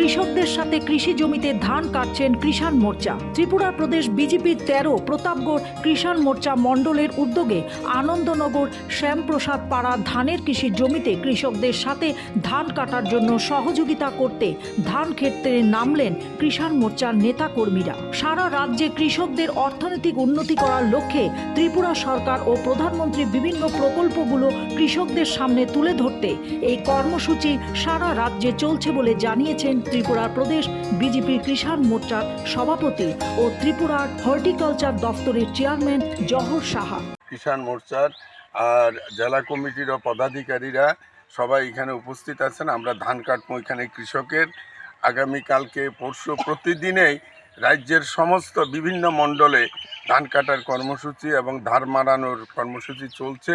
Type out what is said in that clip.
কৃষকদের সাথে কৃষি জমিতে ধান কাটছেন কৃষাণ মোর্চা। ত্রিপুরা প্রদেশ বিজেপির তেরো, প্রতাপগড় কৃষাণ মোর্চা মণ্ডলের উদ্যোগে আনন্দনগর শ্যামপ্রসাদ পাড়া ধানের কৃষি জমিতে কৃষকদের সাথে ধান কাটার জন্য সহযোগিতা করতে ধান ক্ষেত্রে নামলেন কৃষাণ মোর্চার নেতা কর্মীরা সারা রাজ্যে কৃষকদের অর্থনৈতিক উন্নতি করার লক্ষ্যে ত্রিপুরা সরকার ও প্রধানমন্ত্রী বিভিন্ন প্রকল্পগুলো কৃষকদের সামনে তুলে ধরতে এই কর্মসূচি সারা রাজ্যে চলছে বলে জানিয়েছেন ত্রিপুরা প্রদেশ, বিজেপির কৃষাণ মোর্চার সভাপতি ও ত্রিপুরার হর্টিকালচার দফতরের চেয়ারম্যান জহর সাহা। কিষাণ মোর্চার আর জেলা কমিটির পদাধিকারীরা সবাই এখানে উপস্থিত আছেন। আমরা ধান কাটবো এখানে কৃষকের। আগামীকালকে, পরশু প্রতিদিনেই রাজ্যের সমস্ত বিভিন্ন মণ্ডলে ধান কাটার কর্মসূচি এবং ধার মারানোর কর্মসূচি চলছে।